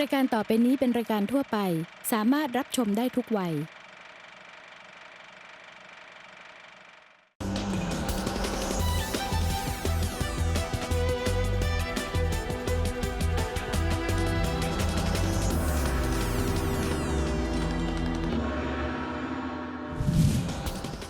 รายการต่อไปนี้เป็นรายการทั่วไป สามารถรับชมได้ทุกวัย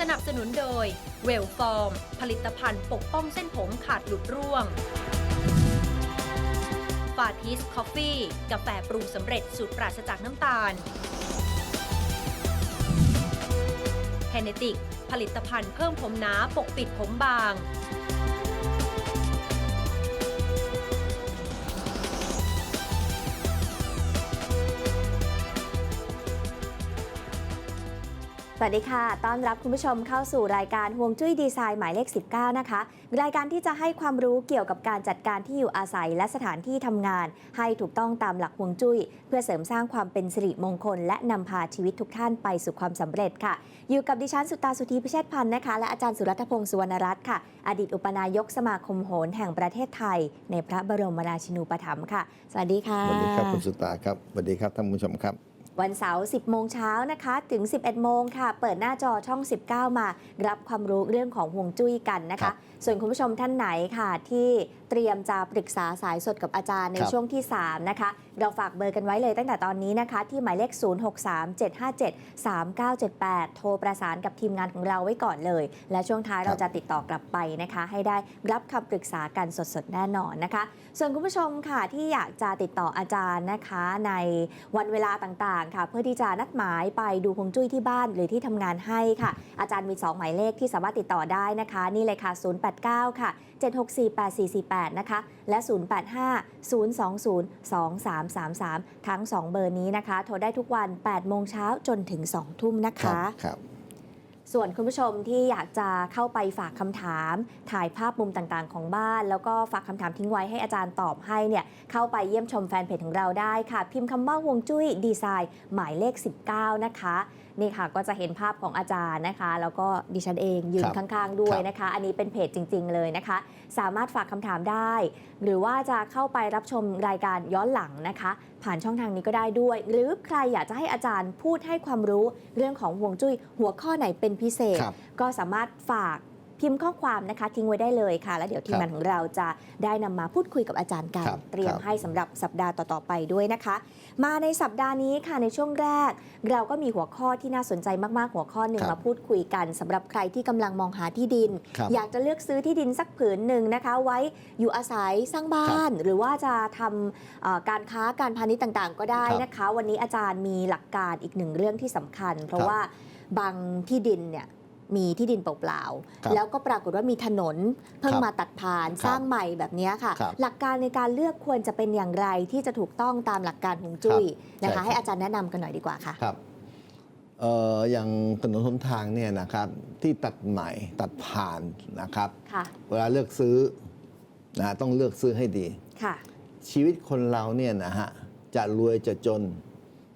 สนับสนุนโดยเวลฟอร์ม ผลิตภัณฑ์ปกป้องเส้นผมขาดหลุดร่วงาทิสคอฟฟี่กาแฟปรุงสำเร็จสูตรปราศจากน้ำตาลแฮเนติก ผลิตภัณฑ์เพิ่มผมหนาปกปิดผมบาง วัสดีค่ะ ต้อนรับคุณผู้ชมเข้าสู่รายการห่วงจุ้ยดีไซน์หมายเลข 19 นะคะ รายการที่จะให้ความรู้เกี่ยวกับการจัดการที่อยู่อาศัยและสถานที่ทำงาน ให้ถูกต้องตามหลักห่วงจุ้ย เพื่อเสริมสร้างความเป็นสิริมงคล และนำพาชีวิตทุกท่านไปสู่ความสำเร็จค่ะ อยู่กับดิฉันสุตาสุธีพิเชษพันธ์นะคะ และอาจารย์สุรัตพงศ์สุวรรณรัตน์ค่ะ อดีตอุปนายกสมาคมโหรแห่งประเทศไทย ในพระบรมราชินูปถัมภ์ค่ะ สวัสดีค่ะ สวัสดีครับคุณสุตาครับ สวัสดีครับท่านผู้ชมครับ วันเสาร์ 10 โมงเช้านะคะ ถึง 11 โมงค่ะ เปิดหน้าจอช่อง 19 มา รับความรู้เรื่องของห่วงจุ้ยกันนะคะคะ ส่วนคุณผู้ชมท่านไหนค่ะ ที่เตรียมจะปรึกษาสายสดกับอาจารย์ในครับช่วงที่ 3 นะคะ เราฝากเบอร์กันไว้เลยตั้งแต่ตอนนี้นะคะ ที่หมายเลข 0637573978 โทรประสานกับทีมงานของเราไว้ก่อนเลย และช่วงท้ายเราจะติดต่อกลับไปนะคะ ให้ได้รับคำปรึกษากันสดๆแน่นอนนะคะ ส่วนคุณผู้ชมค่ะที่อยากจะติดต่ออาจารย์นะคะในวันเวลาต่างๆ ค่ะ เพื่อที่จะนัดหมายไปดูฮวงจุ้ยที่บ้านหรือที่ทำงานให้ค่ะ อาจารย์มี 2 หมายเลขที่สามารถติดต่อได้นะคะ นี่เลยค่ะ089 ค่ะ 7648448 นะคะ และ 085 020 2333 ทั้ง 2 เบอร์นี้นะคะ โทรได้ทุกวัน 8 โมงเช้าจนถึง 2 ทุ่มนะครัคะครับส่วนคุณผู้ชมที่อยากจะเข้าไปฝากคำถาม ถ่ายภาพมุมต่างๆ ของบ้าน แล้วก็ฝากคำถามทิ้งไว้ให้อาจารย์ตอบให้เนี่ยเข้าไปเยี่ยมชมแฟนเพจของเราได้ค่ะ พิมพ์คำว่าฮวงจุ้ยดีไซน์หมายเลข 19 นะคะ นี่ค่ะก็จะเห็นภาพของอาจารย์นะคะ แล้วก็ดิฉันเองยืนครับข้างๆด้วยครับนะคะ อันนี้เป็นเพจจริง ๆ เลยนะคะ สามารถฝากคำถามได้ หรือว่าจะเข้าไปรับชมรายการย้อนหลังนะคะ ผ่านช่องทางนี้ก็ได้ด้วย หรือใครอยากจะให้อาจารย์พูดให้ความรู้เรื่องของฮวงจุ้ย หัวข้อไหนเป็นพิเศษครับก็สามารถฝาก พิมพ์ข้อความนะคะทิ้งไว้ได้เลยค่ะ แล้วเดี๋ยวทีมครับงานของเราจะได้นำมาพูดคุยกับอาจารย์กันครับเตรียมครับให้สำหรับสัปดาห์ต่อๆไปด้วยนะคะ มาในสัปดาห์นี้ค่ะในช่วงแรก เราก็มีหัวข้อที่น่าสนใจมากๆหัวข้อหนึ่งครับมาพูดคุยกันสำหรับใครที่กำลังมองหาที่ดินครับอยากจะเลือกซื้อที่ดินสักผืนหนึ่งนะคะ ไว้อยู่อาศัยสร้างบ้าน หรือว่าจะทำเอ่อการค้าการพาณิชย์ต่างๆ ก็ได้ครับนะคะ วันนี้อาจารย์มีหลักการอีกหนึ่งเรื่องที่สำคัญ เพราะครับว่าบางที่ดินเนี่ย มีที่ดินเปล่าครับๆแล้วก็ปรากฏว่ามีถนนเพิ่งครับมาตัดผ่านครับสร้างใหม่แบบเนี้ยค่ะครับหลักการในการเลือกควรจะเป็นอย่างไรที่จะถูกต้องตามหลักการฮวงจุ้ยครับนะคะใช่ครับให้อาจารย์แนะนำกันหน่อยดีกว่าค่ะครับเอ่ออย่างถนนหนทางเนี่ยนะครับที่ตัดใหม่ตัดผ่านนะครับค่ะเวลาเลือกซื้อนะต้องเลือกซื้อให้ดีค่ะชีวิตคนเราเนี่ยนะฮะจะรวยจะจน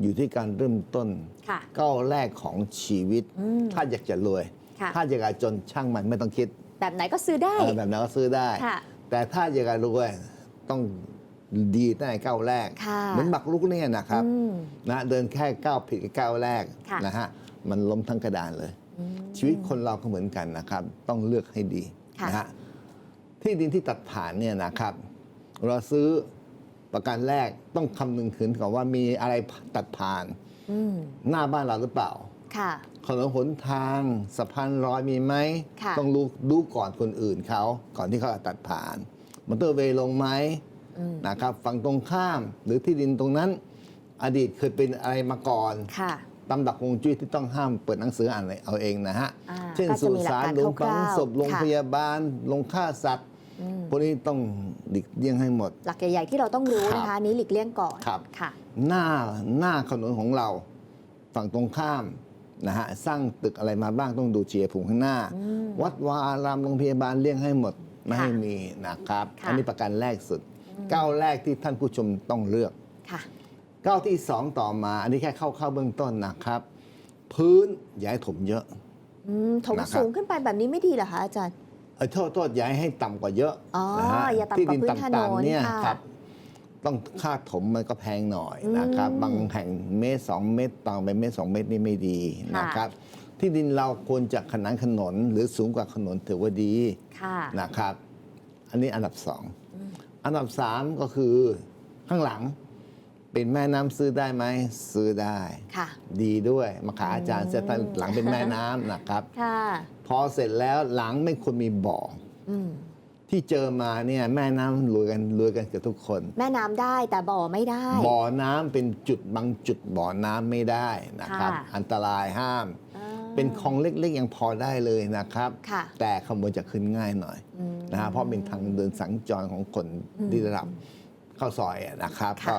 อยู่ที่การเริ่มต้นค่ะก้าวแรกของชีวิตอืมถ้าอยากจะรวยค่ะถ้าอยากจะจนช่างมันไม่ต้องคิด แบบไหนก็ซื้อได้เออแบบนั้นก็ซื้อได้ค่ะแต่ถ้าอยากจะรวยต้องดีตั้งแต่ก้าวแรกค่ะเหมือนหมักลุกเนี่ยนะครับอืมนะเดินแค่ก้าวผิดกับก้าวแรกค่ะนะฮะมันล้มทั้งกระดานเลยอืมชีวิตคนเราก็เหมือนกันนะครับ ต้องเลือกให้ดีค่ะนะฮะที่ดินที่ตัดผ่านเนี่ยนะครับ เราซื้อ ประการแรกต้องคำนึงถึงก่อนว่ามีอะไรตัดผ่านอืมหน้าบ้านเราหรือเปล่าค่ะถนนหนทางสะพานลอยมีไหมค่ะต้องรู้ดูก่อนคนอื่นเขาก่อนที่เขาจะตัดผ่านมอเตอร์เวย์ลงไหมอืมนะครับฝั่งตรงข้ามหรือที่ดินตรงนั้น อดีตเคยเป็นอะไรมาก่อนค่ะตำดักฮวงจุ้ยที่ต้องห้ามเปิดหนังสืออ่านเอาเองนะฮะอ่าเช่นก็จะสุมีหลักสานการโรงคฝังร่าวๆศพโรงค่ะพยาบาลโรงฆ่าสัตว์อืม พวกนี้ต้องหลีกเลี่ยงให้หมด หลักใหญ่ ๆ ที่เราต้องรู้ครับนะคะอันนี้หลีกเลี่ยงก่อนครับค่ะหน้าหน้าถนนของเรา ฝั่งตรงข้ามนะฮะสร้างตึกอะไรมาบ้างต้องดูเจียผงข้างหน้าอืมวัดวาอารามโรงพยาบาลเลี่ยงให้หมดไม่ค่ะให้มีนะครับค่ะอันนี้ประการแรกสุดก้าวแรกที่ท่านผู้ชมต้องเลือกค่ะก้าวที่สองต่อมา อันนี้แค่เข้าเข้าเบื้องต้นนะครับ พื้นอย่าให้ถมเยอะอืมถมนะครับสูงขึ้นไปแบบนี้ไม่ดีเหรอคะอาจารย์เออ โทษโทษอย่าให้ต่ำกว่าเยอะอ๋อนะฮะอย่าต่ำกว่าที่ดินพื้นถนนต่ำๆเนี่ยค่ะ ครับ ต้องค่าถมมันก็แพงหน่อยนะครับอืมบางแห่งเมตรสองเมตรต่างไปเมตรสองเมตรนี่ไม่ดีค่ะนะครับ ที่ดินเราควรจะขนานถนนหรือสูงกว่าถนนถือว่าดี ค่ะ นะครับ อันนี้อันดับสอง อันดับสามก็คือข้างหลัง เป็นแม่น้ำซื้อได้ไหมซื้อได้ ค่ะ ดีด้วยมาขายอาจารย์เสียตั้งหลังเป็นแม่น้ำนะครับ ค่ะ พอเสร็จแล้วหลังไม่ควรมีบ่อ อืม ที่เจอมาเนี่ยแม่น้ำรวยกันรวยกันเกับทุกคน แม่น้ำได้แต่บ่อไม่ได้ บ่อน้ำเป็นจุดบางจุดบ่อน้ำไม่ได้นะครับ ค่ะ อันตรายห้าม อ่าเป็นคลองเล็กๆยังพอได้เลยนะครับ ค่ะแต่ขโมยจะขึ้นง่ายหน่อยอืม นะฮะเพราะเป็นทางเดินสัญจรของคนที่ได้รับเข้าซอยอะนะครับค่ะ ก็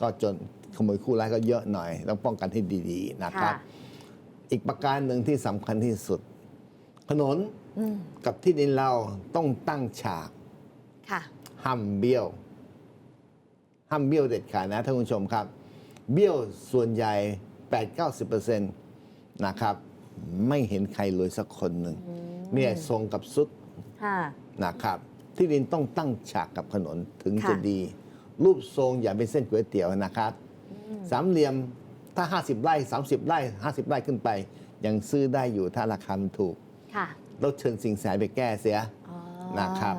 ก็จนขโมยคู่ร้ายก็เยอะหน่อย ต้องป้องกันให้ดีๆนะครับค่ะอีกประการหนึ่งที่สำคัญที่สุด ถนนอืมกับที่ดินเราต้องตั้งฉากค่ะห้ามเบี้ยวห้ามเบี้ยวเด็ดขาดนะท่านผู้ชมครับ เบี้ยวส่วนใหญ่ 8-90%นะครับ ไม่เห็นใครรวยสักคนหนึ่งมีแต่ทรงกับสุดค่ะนะครับ ที่ดินต้องตั้งฉากกับถนนถึงค่ะจะดี รูปทรงอย่าเป็นเส้นก๋วยเตี๋ยวนะครับสามเหลี่ยมถ้า 50 ไร่ 30 ไร่ 50 ไร่ขึ้นไป ยังซื้อได้อยู่ถ้าราคามันถูกค่ะเราเชิญสิ่งแสไปแก้เสียอ๋อนะครับ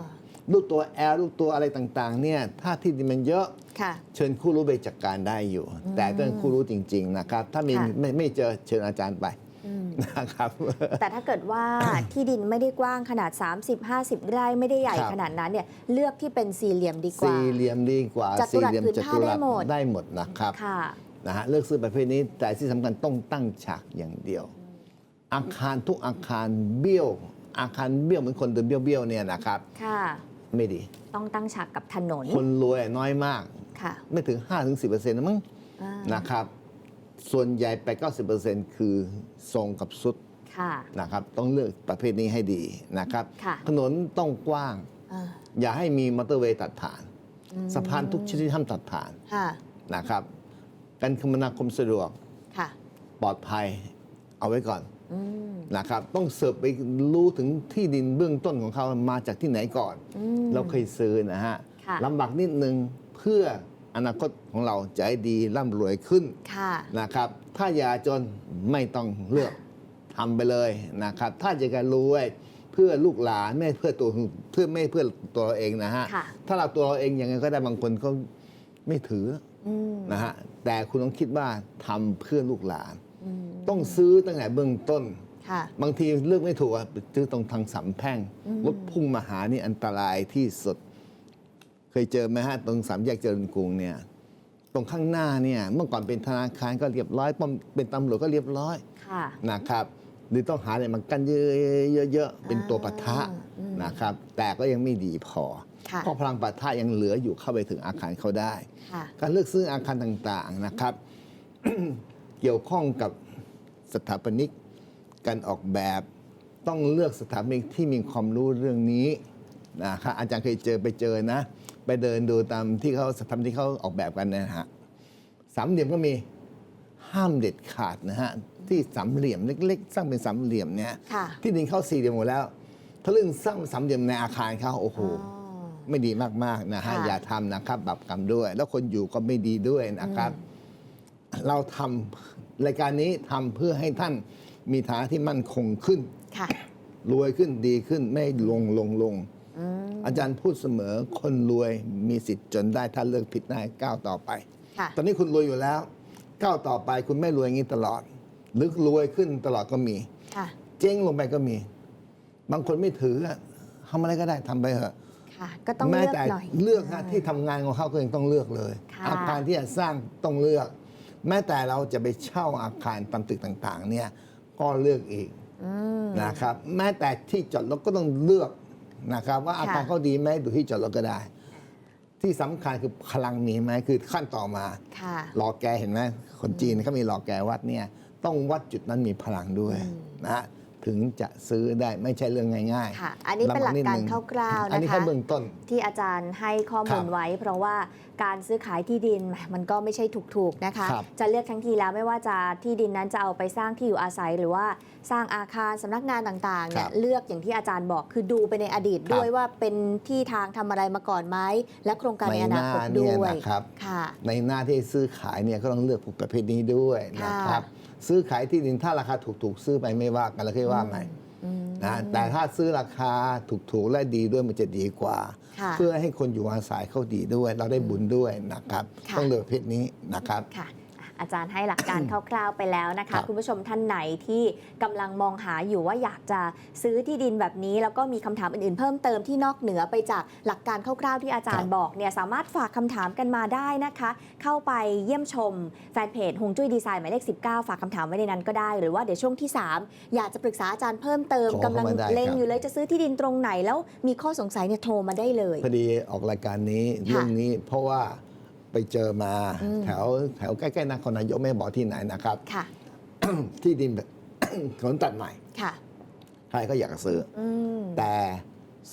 รูปตัวแอลรูปตัวอะไรต่างๆ เนี่ยถ้าที่ดินมันเยอะค่ะเชิญคู่รู้ไปจัดการได้อยู่ แต่ต้องคู่รู้จริง ๆ นะครับ ถ้ามีค่ะไม่ไม่เจอเชิญอาจารย์ไปอืม นะครับ แต่ถ้าเกิดว่าที่ดินไม่ได้กว้างขนาด 30-50 ไร่ไม่ได้ใหญ่ครับ ขนาดนั้นเนี่ยเลือกที่เป็นสี่เหลี่ยมดีกว่า สี่เหลี่ยมดีกว่าจัตุสี่รัสเหลี่ยมผืนจัผ้าตุได้รัสหมด ได้หมดนะครับค่ะ นะฮะเลือกซื้อประเภทนี้แต่ที่สำคัญต้องตั้งฉากอย่างเดียว อาคารทุกอาคารเบี้ยว อาคารเบี้ยวเหมือนคนเดินเบี้ยวๆเนี่ยนะครับ ค่ะ ไม่ดี ต้องตั้งฉากกับถนนคนรวยน้อยมาก ค่ะไม่ถึง5-10%นะมั้งอ่านะครับ ส่วนใหญ่ไป 90%คือทรงกับสุดค่ะนะครับ ต้องเลือกประเภทนี้ให้ดีนะครับค่ะถนนต้องกว้างอ่าอย่าให้มีมอเตอร์เวย์ตัดผ่านอืมสะพานทุกชนิดห้ามตัดผ่านค่ะนะครับ การคมนาคมสะดวกค่ะปลอดภัยเอาไว้ก่อนอืมนะครับ ต้องเสิร์ฟไปรู้ถึงที่ดินเบื้องต้นของเขามาจากที่ไหนก่อนอืมเราเคยซื้อนะฮะค่ะลำบากนิดนึงเพื่อ อนาคตของเราจะให้ดีร่ำรวยขึ้นค่ะนะครับ ถ้าอยากจนไม่ต้องเลือกทำไปเลยนะครับ ถ้าจะการรวยเพื่อลูกหลานไม่เพื่อตัวเพื่อไม่เพื่อตัวเราเองนะฮะค่ะถ้าเราตัวเราเองยังไงก็ได้บางคนเขาไม่ถืออืมนะฮะแต่คุณต้องคิดว่าทำเพื่อลูกหลานอืมต้องซื้อตั้งแต่เบื้องต้นค่ะบางทีเลือกไม่ถูกอะไปซื้อตรงทางสามแพร่งรถพุ่งมาหานี่อันตรายที่สุด เคยเจอไหมฮะตรงสามแยกเจริญกรุงเนี่ยตรงข้างหน้าเนี่ยเมื่อก่อนเป็นธนาคารก็เรียบร้อยป้อมเป็นตำรวจก็เรียบร้อยค่ะนะครับหรือต้องหาอะไรมากันเยอะๆๆเป็นตัวปะทะอืมนะครับ แต่ก็ยังไม่ดีพอค่ะเพราะพลังปะทะยังเหลืออยู่เข้าไปถึงอาคารเขาได้ค่ะการเลือกซื้ออาคารต่างๆนะครับ เกี่ยวข้องกับสถาปนิกการออกแบบต้องเลือกสถาปนิกที่มีความรู้เรื่องนี้นะครับอาจารย์เคยเจอไปเจอนะ ไปเดินดูตามที่เขาสถาปนิกเขาออกแบบกันนะฮะสามเหลี่ยมก็มีห้ามเด็ดขาดนะฮะที่สามเหลี่ยมเล็ก ๆ สร้างเป็นสามเหลี่ยมเนี่ยค่ะที่ดินเข้าสี่เหลี่ยมหมดแล้วถ้าเรื่องสร้างสามเหลี่ยมในอาคารเขาโอ้โหอ๋อไม่ดีมากๆนะฮะค่ะอย่าทำนะครับบับกรรมด้วย แล้วคนอยู่ก็ไม่ดีด้วยนะครับ เราทำรายการนี้ทำเพื่อให้ท่านมีฐานะที่มั่นคงขึ้นค่ะรวยขึ้นดีขึ้นไม่ลงลงลงอืม อาจารย์พูดเสมอคนรวยมีสิทธิ์จนได้ถ้าเลือกผิดได้ก้าวต่อไปค่ะตอนนี้คุณรวยอยู่แล้วก้าวต่อไปคุณไม่รวยอย่างนี้ตลอด หรือรวยขึ้นตลอดก็มีค่ะเจ๊งลงไปก็มี บางคนไม่ถืออะทำอะไรก็ได้ทำไปเถอะค่ะก็ต้องแม้เลือกแต่หน่อยเลือกนะที่ทำงานของเขาก็ยังต้องเลือกเลยค่ะอาคารที่จะสร้างต้องเลือก แม้แต่เราจะไปเช่าอาคารตามตึกต่าง ๆ เนี่ยก็เลือกอีกอืมนะครับ แม้แต่ที่จอดรถก็ต้องเลือก นะครับ ว่าอาคารค่ะเขาดีไหมดูที่จอดรถก็ได้ ที่สำคัญคือพลังมีไหมคือขั้นต่อมาค่ะหลอแกเห็นไหมคนจีนเขามีหลอแกวัดเนี่ยต้องวัดจุดนั้นมีพลังด้วยนะฮะ ถึงจะซื้อได้ไม่ใช่เรื่องง่ายค่ะ อันนี้เป็นหลักการคร่าวๆอันนี้นะแค่คะเบื้องต้นที่อาจารย์ให้ข้อมูลครับไว้ เพราะว่าการซื้อขายที่ดินแหมมันก็ไม่ใช่ถูกๆนะคะครับจะเลือกทั้งทีแล้วไม่ว่าจะที่ดินนั้นจะเอาไปสร้างที่อยู่อาศัย หรือว่าสร้างอาคารสำนักงานต่างๆเนี่ยครับเลือกอย่างที่อาจารย์บอกคือดูไปในอดีตครับด้วยว่าเป็นที่ทางทำอะไรมาก่อนไหมและโครงการในอนาคตในหน้าเนี่ด้ยวยนะครับค่ะในหน้าที่ซื้อขายเนี่ยก็ต้องเลือกพวกประเภทนี้ด้วยนะครับค่ะ ซื้อขายที่ดินถ้าราคาถูกๆ ซื้อไปไม่ว่ากันแล้วค่อยว่าไงอืมนะแต่ถ้าซื้อราคาถูกๆและดีด้วยมันจะดีกว่าค่ะเพื่อให้คนอยู่อาศัยเขาดีด้วย เราได้บุญด้วยนะครับค่ะต้องเลือกประเภทนี้นะครับค่ะ อาจารย์ให้หลักการคร่าวๆไปแล้วนะครัคะบคุณผู้ชมท่านไหนที่กำลังมองหาอยู่ว่าอยากจะซื้อที่ดินแบบนี้แล้วก็มีคำถามอื่นๆ เพิ่มเติมที่นอกเหนือไปจากหลักการคร่าวๆที่อาจารย์บอกเนี่ยสามารถฝากคำถามกันมาได้นะคะ เข้าไปเยี่ยมชมแฟนเพจฮวงจุ้ยดีไซน์หมายเลข 19 ฝากคำถามไว้ในนั้นก็ได้ หรือว่าเดี๋ยวช่วงที่ 3 อยากจะปรึกษาอาจารย์เพิ่มเติมโทรเข้ากำลังมาได้ครับเล็งอยู่เลยจะซื้อที่ดินตรงไหนแล้วมีข้อสงสัยเนี่ยโทรมาได้เลยพอดีออกรายการนี้เรื่องนี้เพราะว่า ไปเจอมาอืมแถวแถวใกล้ๆนครนายกไม่บอกที่ไหนนะครับค่ะที่ดินแบบถนนตัดใหม่ค่ะใครก็อยากจะซื้ออืมแต่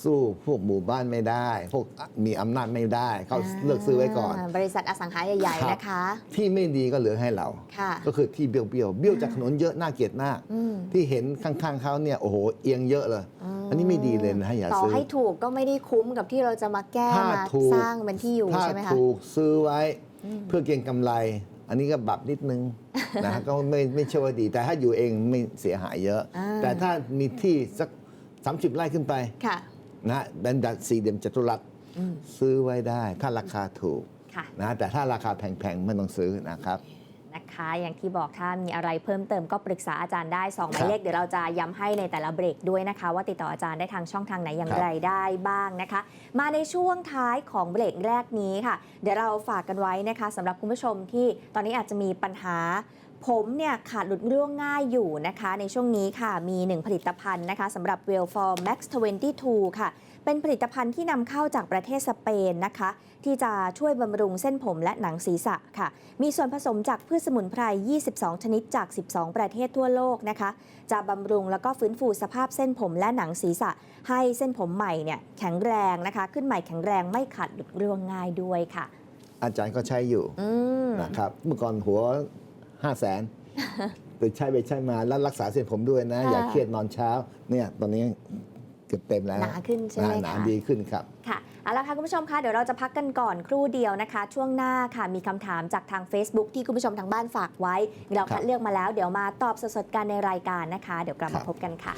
สู้พวกหมู่บ้านไม่ได้ พวกมีอำนาจไม่ได้ เขาเลือกซื้อไว้ก่อนาบริษัทอสังหาใหญ่ครับๆนะคะ ที่ไม่ดีก็เหลือให้เราค่ะก็คือที่เบี้ยวเบี้ยวๆเบี้ยวจากถนนเยอะน่าเกลียดมากอืมที่เห็นข้างๆเขาเนี่ยโอ้โหเอียงเยอะเลย อันนี้ไม่ดีเลยนะอย่าต่อซื้อให้ถูกก็ไม่ได้คุ้มกับที่เราจะมาแก้ถ้ามาถูกสร้างเป็นที่อยู่ถ้าใช่ไหมคะถูกซื้อไว้อืมเพื่อเก็งกำไร อันนี้ก็บับนิดนึงนะก็ไม่ไม่ใช่ว่าดี แต่ถ้าอยู่เองไม่เสียหายเยอะอ่าแต่ถ้ามีที่สัก30ไร่ขึ้นไปค่ะ นะแบนดัดสี่เหลี่ยมจัตุรัสอืมซื้อไว้ได้ ถ้าราคาถูกค่ะนะแต่ถ้าราคาแพงๆไม่ต้องซื้อนะครับนะคะอย่างที่บอกถ้ามีอะไรเพิ่มเติมก็ปรึกษาอาจารย์ได้2หมายเลขเดี๋ยวเราจะย้ำให้ในแต่ละเบรกด้วยนะคะ ว่าติดต่ออาจารย์ได้ทางช่องทางไหนอย่างครับไรได้บ้างนะคะ มาในช่วงท้ายของเบรกแรกนี้ค่ะ เดี๋ยวเราฝากกันไว้นะคะสำหรับคุณผู้ชมที่ตอนนี้อาจจะมีปัญหา ผมเนี่ยขาดหลุดร่วงง่ายอยู่นะคะ ในช่วงนี้ค่ะมีหนึ่งผลิตภัณฑ์นะคะสำหรับ w e l l for Max 22 ค่ะ เป็นผลิตภัณฑ์ที่นำเข้าจากประเทศสเปนนะคะ ที่จะช่วยบำรุงเส้นผมและหนังศีรษะค่ะ มีส่วนผสมจากพืชสมุนไพร 22 ชนิดจาก 12 ประเทศทั่วโลกนะคะ จะบำรุงแล้วก็ฟื้นฟูสภาพเส้นผมและหนังศีรษะ ให้เส้นผมใหม่เนี่ยแข็งแรงนะคะ ขึ้นใหม่แข็งแรงไม่ขาดหลุดร่วงง่ายด้วยค่ะ อาจารย์ก็ใช้อยู่อืมนะครับเมื่อก่อนหัว 5 0 0แสนแต่ใช้ไปใช้มาแล้วรักษาเส้นผมด้วยนะค่ะอย่าเครียดนอนเช้าเนี่ยตอนนี้เกือบเต็มแล้วหนาขึ้นใช่ไหมหนาคะดีขึ้นครับค่ะเอาละค่ะคุณผู้ชมคะเดี๋ยวเราจะพักกันก่อนครู่เดียวนะคะ ช่วงหน้าค่ะมีคำถามจากทาง Facebook ที่คุณผู้ชมทางบ้านฝากไว้ เราครัคัดบเลือกมาแล้วเดี๋ยวมาตอบสดๆกันในรายการนะคะ เดี๋ยวกลับครัมาบพบกันค่ะ